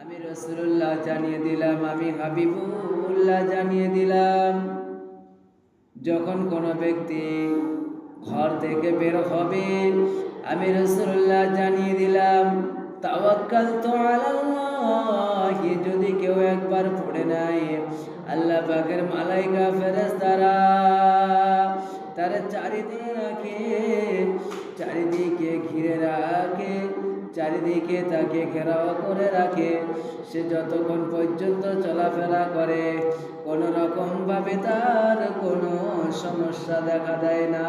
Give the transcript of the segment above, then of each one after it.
আমি রাসূলুল্লাহ জানিয়ে দিলাম, আমি হাবিবুল্লাহ জানিয়ে দিলাম, যখন কোনো ব্যক্তি ঘর থেকে বের হবে, আমি রাসূলুল্লাহ জানিয়ে দিলাম, তাওয়াক্কালতু আলাল্লাহ যদি কেউ একবার পড়ে নাই, আল্লাহ পাকের মালাইকা ফেরেশতারা তার চারিদিকে রাখে চারিদিকে ঘিরে রাখে, চারিদিকে তাকে ঘেরাও করে রাখে। সে যতক্ষণ পর্যন্ত চলাফেরা করে, কোনো রকমভাবে তার কোনো সমস্যা দেখা দেয় না।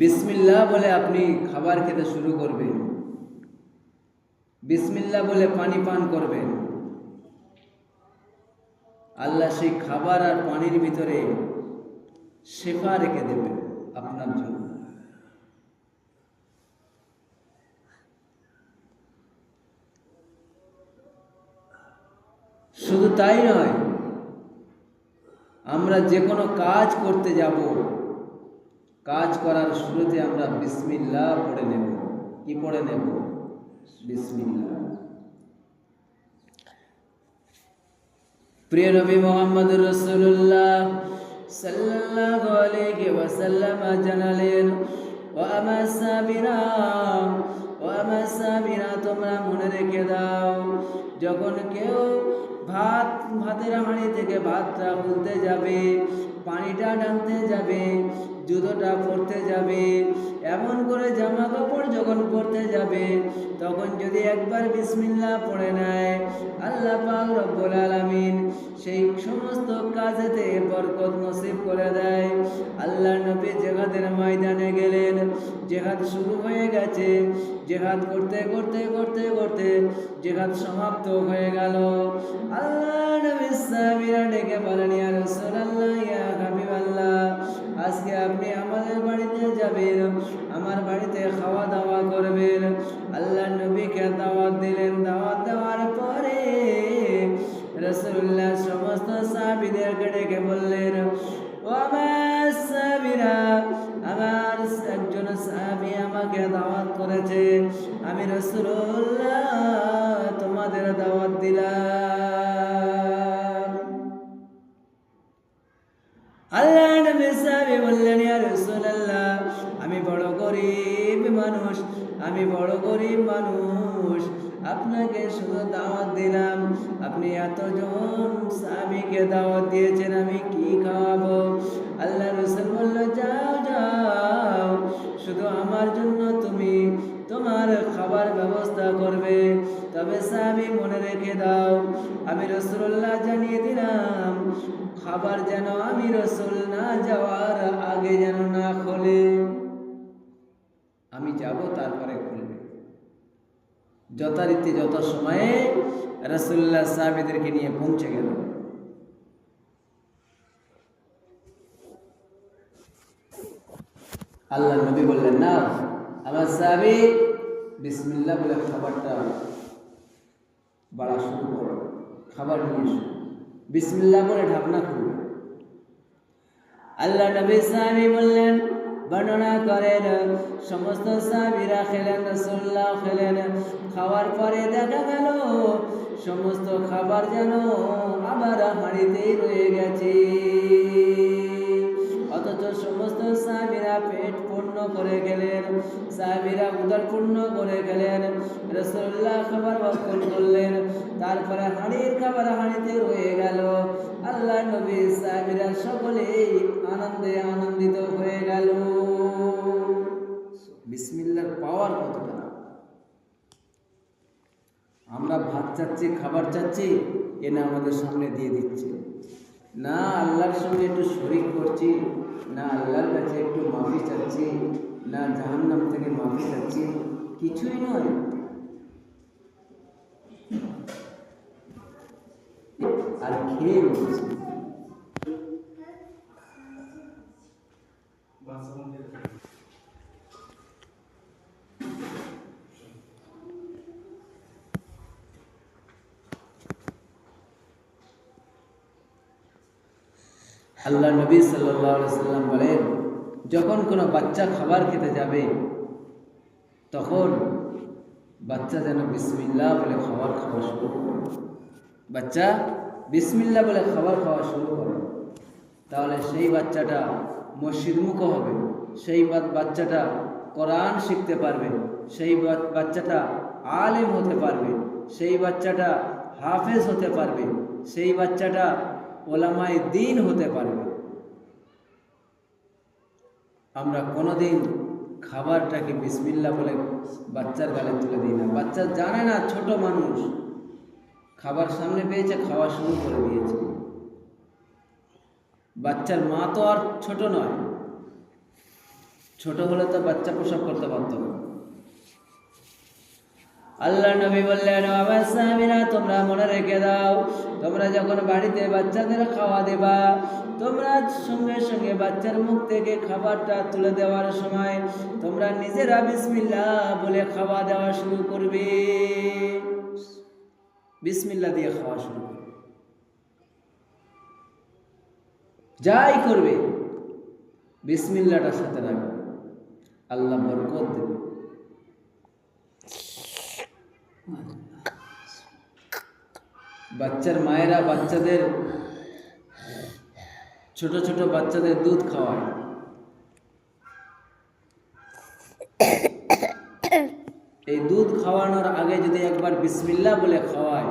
বিসমিল্লাহ বলে আপনি খাবার খেতে শুরু করবেন। বিসমিল্লাহ বলে পানি পান করবেন। আল্লাহ সেই খাবার আর পানির ভিতরে শেফা রেখে দেবেন আপনার জন্য। শুধু তাই নয়, আমরা যে কোনো কাজ করতে যাব কাজ করার শুরুতে আমরা বিসমিল্লাহ পড়ে নেব। কি পড়ে নেব? বিসমিল্লা প্রিয় নবী মোহাম্মদ রসুল্লাহ সাল্লাল্লাহু আলাইহি ওয়াসাল্লাম জানালেন ও আমার সাবিরা ও আমার সাবিরা, তোমরা মনে রেখে দাও, যখন কেউ ভাত, ভাতের হাঁড়ি থেকে ভাতটা খুলতে যাবে, পানিটা ডাকতে যাবে জুতোটা পরতে যাবে, এমন করে জামা কাপড় যখন পরতে যাবে, তখন যদি একবার বিসমিল্লাহ পড়ে নেয়, আল্লাহ পাক রব্বুল আলামিন সেই সমস্ত কাজেতে বরকত নসিব করে দেয়। আল্লাহ নবী জেহাদের ময়দানে গেলেন, জেহাদ শুরু হয়ে গেছে। জেহাদ করতে করতে করতে করতে জেহাদ সমাপ্ত হয়ে গেল। আল্লাহ নবী সাহাবীরা ডেকে বলেন, ইয়া আপনি আমাদের বাড়িতে যাবেন, আমার বাড়িতে খাওয়া দাওয়া করবেন। আল্লাহ নবীকে দাওয়াত দিলেন। দাওয়াত দেওয়ার পরে রসুল্লাহ সমস্ত সাহাবিদেরকে ডেকে বললেন, ও আমার আমার একজন সাহাবি আমাকে দাওয়াত করেছে। আমি রসুল্লাহ তোমাদের দাওয়াত দিলাম। সাহাবী বললেন, ইয়া রাসূলুল্লাহ, আমি বড় গরিব মানুষ, আমি বড় গরিব মানুষ। আপনাকে শুধু দাওয়াত দিলাম। আপনি এতজন স্বামীকে দাওয়াত দিয়েছেন, আমি কি খাওয়াবো? আল্লাহ রসুল বলল, যাও যাও, শুধু আমার জন্য তুমি তোমার খাবার ব্যবস্থা করবে। তবে সাহাবি মনে রেখে দাও, আমি রসুল্লাহ জানিয়ে দিলাম, খাবার যেন আমি রসুল না যাওয়ার আগে যেন না খোলে। আমি যাব, তারপরে খুলবে। যথারীতি যত সময়ে রসুল্লাহ সাহাবিদেরকে নিয়ে পৌঁছে গেল। আল্লাহ নবী বললেন না আমার সাহাবি বিসমিল্লাহ বলে খাবারটা বাড়া শুরু করো খাবার নিয়ে এসো। বিসমিল্লাহ বলে ঢাকনা খুলবে। আল্লাহ নবী সাহাবি বললেন, বর্ণনা করেন, সমস্ত সাহাবিরা খেলেন রসুল্লাহ খেলেন। খাওয়ার পরে দেখা গেল, সমস্ত খাবার যেন আবার হাঁড়িতেই রয়ে গেছে। অথচ সমস্ত সাহাবিরা পেট পূর্ণ করে গেলেন। সাহাবিরা উদর পূর্ণ করে গেলেন। রসুল্লাহ খাবার ভক্ষণ করলেন। তারপরে হাঁড়ির খাবার হাঁড়িতে রয়ে গেল। আল্লাহ নবী সাহাবিরা সকলেই আনন্দে আনন্দিত হয়ে গেল। বিসমিল্লার পাওয়ার কতটা? আমরা ভাত চাচ্ছি, খাবার চাচ্ছি, এনে আমাদের সামনে দিয়ে দিচ্ছে। না, আল্লাহর সঙ্গে একটু শরিক করছি, না, আল্লাহর কাছে একটু মাফি চাচ্ছি, না, জাহান্নাম থেকে মাফি চাচ্ছি, কিছুই নয়। আর খেয়ে বলছি আল্লাহ নবী সাল্লাম বলেন, যখন কোনো বাচ্চা খাবার খেতে যাবে, তখন বাচ্চা যেন বিসমিল্লা বলে খাবার খাওয়া শুরু করে। বাচ্চা বিসমিল্লা বলে খাবার খাওয়া শুরু করে। তাহলে সেই বাচ্চাটা মসজিদমুখ হবে, সেই বাচ্চাটা কোরআন শিখতে পারবে, সেই বাচ্চাটা আলেম হতে পারবে, সেই বাচ্চাটা হাফেজ হতে পারবে, সেই বাচ্চাটা ওলামায় দিন হতে পারবে আমরা কোনোদিন খাবারটাকে বিসমিল্লা বলে বাচ্চার গালে তুলে দিই না। বাচ্চা জানে না ছোট মানুষ খাবার সামনে পেয়েছে, খাওয়া শুরু করে দিয়েছে। বাচ্চার মা তো আর ছোট নয়। ছোট হলে তো বাচ্চা প্রসব করতে পারতো না আল্লাহ নবী বললেন আমার সাহাবীরা তোমরা মনে রেখে দাও, তোমরা যখন বাড়িতে বাচ্চাদের খাওয়া দেবা, তোমরা সঙ্গে সঙ্গে বাচ্চার মুখ থেকে খাবারটা তুলে দেওয়ার সময় তোমরা নিজেরা বিসমিল্লাহ বলে খাওয়া দেওয়া শুরু করবে। বিসমিল্লাহ দিয়ে খাওয়া শুরু করবে। যাই করবে বিসমিল্লাটার সাথে রাখবে। আল্লাহ বরকত দেবে। বাচ্চার মায়েরা বাচ্চাদের, ছোট ছোট বাচ্চাদের দুধ খাওয়ায়। এই দুধ খাওয়ানোর আগে যদি একবার বিসমিল্লা বলে খাওয়ায়,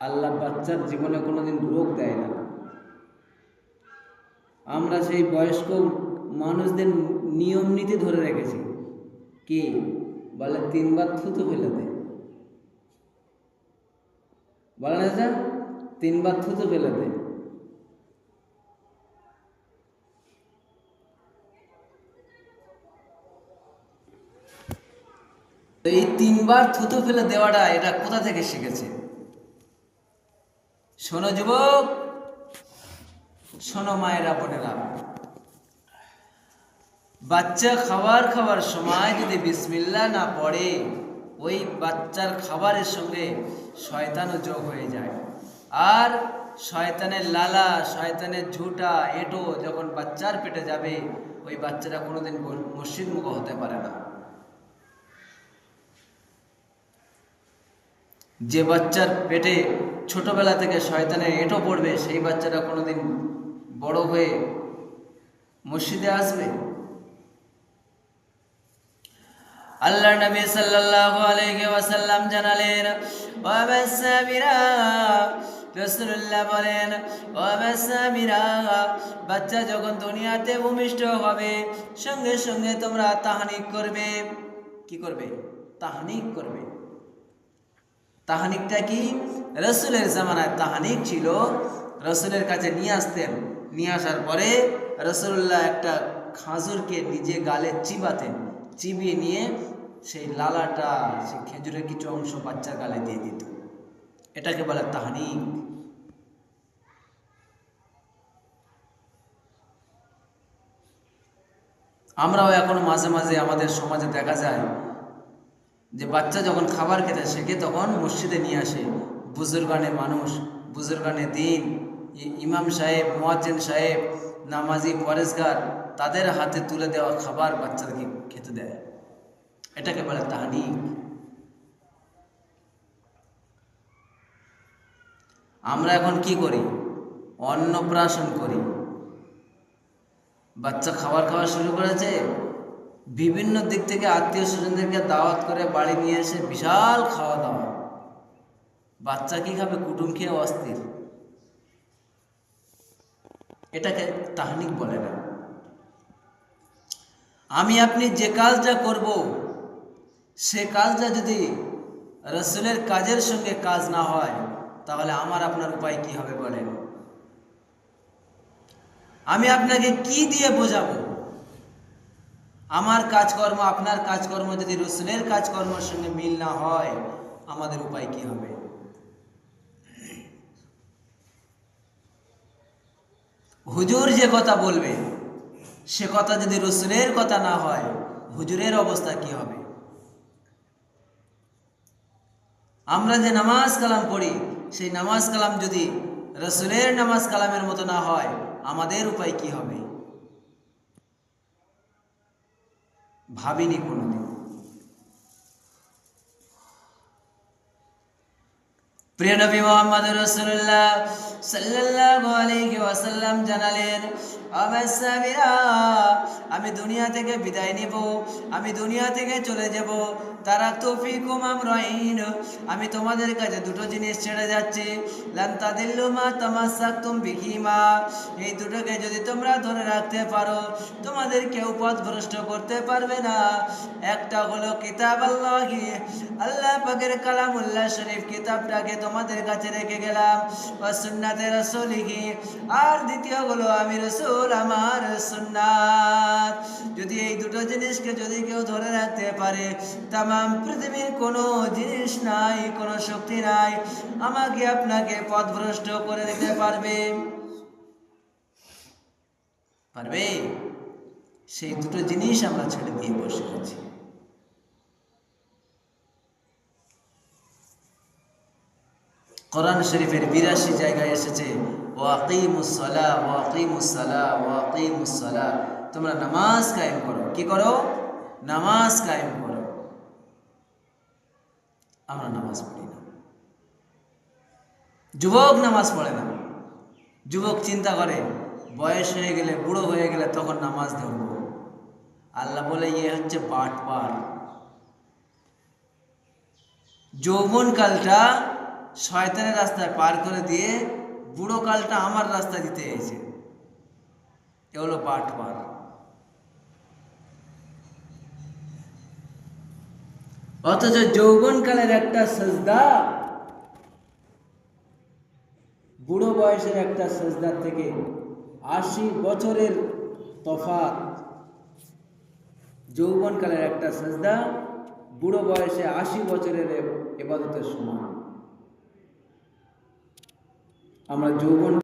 আল্লাহ বাচ্চার জীবনে কোনোদিন রোগ দেয় না। আমরা সেই বয়স্ক মানুষদের নিয়ম নীতি ধরে রেখেছি। কি? বলে, তিনবার থুতু ফেলে দেয় বলে না স্যার তিনবার থুতু ফেলে দেয় এই তিনবার থুতু ফেলে দেওয়াটা এটা কোথা থেকে শিখেছে? শোনো যুবক, শোনো মায়েরা বোনেরা। বাচ্চা খাবার খাবার সময় যদি বিসমিল্লা না পড়ে, ওই বাচ্চার খাবারের সঙ্গে শয়তানও যোগ হয়ে যায়। আর শয়তানের লালা, শয়তানের ঝুটা, এঁটো যখন বাচ্চার পেটে যাবে, ওই বাচ্চাটা কোনোদিন মসজিদ মুখ হতে পারে না। যে বাচ্চার পেটে ছোটবেলা থেকে শয়তানের এঁটো পড়বে, সেই বাচ্চাটা কোনোদিন বড় হয়ে মসজিদে আসবে? আল্লাহ নবী সাল্লাল্লাহু আলাইহি ওয়াসাল্লাম জানালেন ওয়াবাসাবিরা রাসূলুল্লাহ বলেন ওয়াবাসাবিরা বাচ্চা যখন দুনিয়াতে ভূমিষ্ঠ হবে, সঙ্গে সঙ্গে তোমরা তাহানিক করবে। কি করবে? তাহানিক করবে। তাহানিকটা কি? রসুলের জামানায় তাহানিক ছিল। রসুলের কাছে নিয়ে আসতেন। নিয়ে আসার পরে রসুল্লাহ একটা খাজুরকে নিজে গালে চিবাতেন। চিবিয়ে নিয়ে সেই লালাটা, সেই খেজুরের কিছু অংশ বাচ্চার গালে দিয়ে দিত। এটাকে বলে তাহানিক। আমরাও এখন মাঝে মাঝে আমাদের সমাজে দেখা যায় যে বাচ্চা যখন খাবার খেতে শেখে তখন মসজিদে নিয়ে আসে। বুজুর্গানে মানুষ, বুজুর্গানে দিন ইমাম সাহেব, মোয়াজ্জেন সাহেব, নামাজি পরেশগার, তাদের হাতে তুলে দেওয়া খাবার বাচ্চাদেরকে খেতে দেয়। এটাকে বলে তাহানিক। আমরা এখন কি করি? অন্নপ্রাশন করি। বাচ্চা খাবার খাওয়া শুরু করেছে। বিভিন্ন দিক থেকে আত্মীয় স্বজনদেরকে দাওয়াত করে বাড়ি নিয়ে এসে বিশাল খাওয়া দাওয়া বাচ্চা কি খাবে? কুটুম খেয়ে অস্থির। এটাকে তাহানিক বলে না। আমি আপনি যে কাজটা করব সে কাজটা যদি রসুলের কাজের সঙ্গে কাজ না হয়, তাহলে আমার আপনার উপায় কি হবে বলেন? আমি আপনাকে কি দিয়ে বোঝাবো? আমার কাজকর্ম, আপনার কাজকর্ম যদি রসুলের কাজকর্মের সঙ্গে মিল না হয়, আমাদের উপায় কি হবে? হুজুর যে কথা বলবে, সে কথা যদি রসুলের কথা না হয়, হুজুরের অবস্থা কি হবে? আমরা যে নামাজ কালাম পড়ি, সেই নামাজ কালাম যদি রসুলের নামাজ কালামের মতো না হয়, আমাদের উপায় কি হবে? ভাবিনি কোনোদিন। প্রিয় নবী মোহাম্মদ রসুল্লাহ সাল্লাল্লাহু ওয়াসাল্লাম জানালেন আমি দুনিয়া থেকে বিদায় নিব, আমি দুনিয়া থেকে চলে যাব। তারা তৌফিকুম আমরাইন। আমি তোমাদের কাছে দুটো জিনিস ছেড়ে যাচ্ছি। লান তাদিল্লু মা তামাসসাকতুম বিহিমা। এই দুটোকে যদি তোমরা ধরে রাখতে পারো, তোমাদের কেউ পথ ভ্রষ্ট করতে পারবে না। একটা হলো কিতাব আল্লাহি। আল্লাহ পাকের কালামুল্লাহ শরীফ কিতাবটাকে তোমাদের কাছে রেখে গেলাম। ও সুন্নাতে রসুলিহি। আর দ্বিতীয় হলো আমি রসুল, আমার সুন্নাত। যদি এই দুটো জিনিসকে যদি কেউ ধরে রাখতে পারে তাম পৃথিবীর কোনো জিনিস নাই, কোনো শক্তি নাই, আমাকে আপনাকে পথভ্রষ্ট করে দিতে পারবে? পারবে? সেই দুটো জিনিস আমরা ছেড়ে দিয়ে বসে আছি। কোরআন শরীফের বিরাশি জায়গায় এসেছে ও আকিমুসলা ও আকিমুসলা ও আকিমুসলা তোমরা নামাজ কায়েম করো। কি করো? নামাজ কায়েম করো। আমরা নামাজ পড়ি না। যুবক নামাজ পড়ে না। যুবক চিন্তা করে, বয়স হয়ে গেলে, বুড়ো হয়ে গেলে তখন নামাজ ধরব। আল্লাহ বলে ইয়ে হচ্ছে পাট পার যৌবন কালটা শয়তানের রাস্তায় পার করে দিয়ে, বুড়ো কালটা আমার রাস্তায় দিতে এসেছে। এ হলো পাট পার অথচ যৌবনকালের একটা সজদা, বুড়ো বয়সের একটা সজদার থেকে আশি বছরের তফাত যৌবনকালের একটা সজদা, বুড়ো বয়সে আশি বছরের এবাদতের সমান। আমরা যৌবন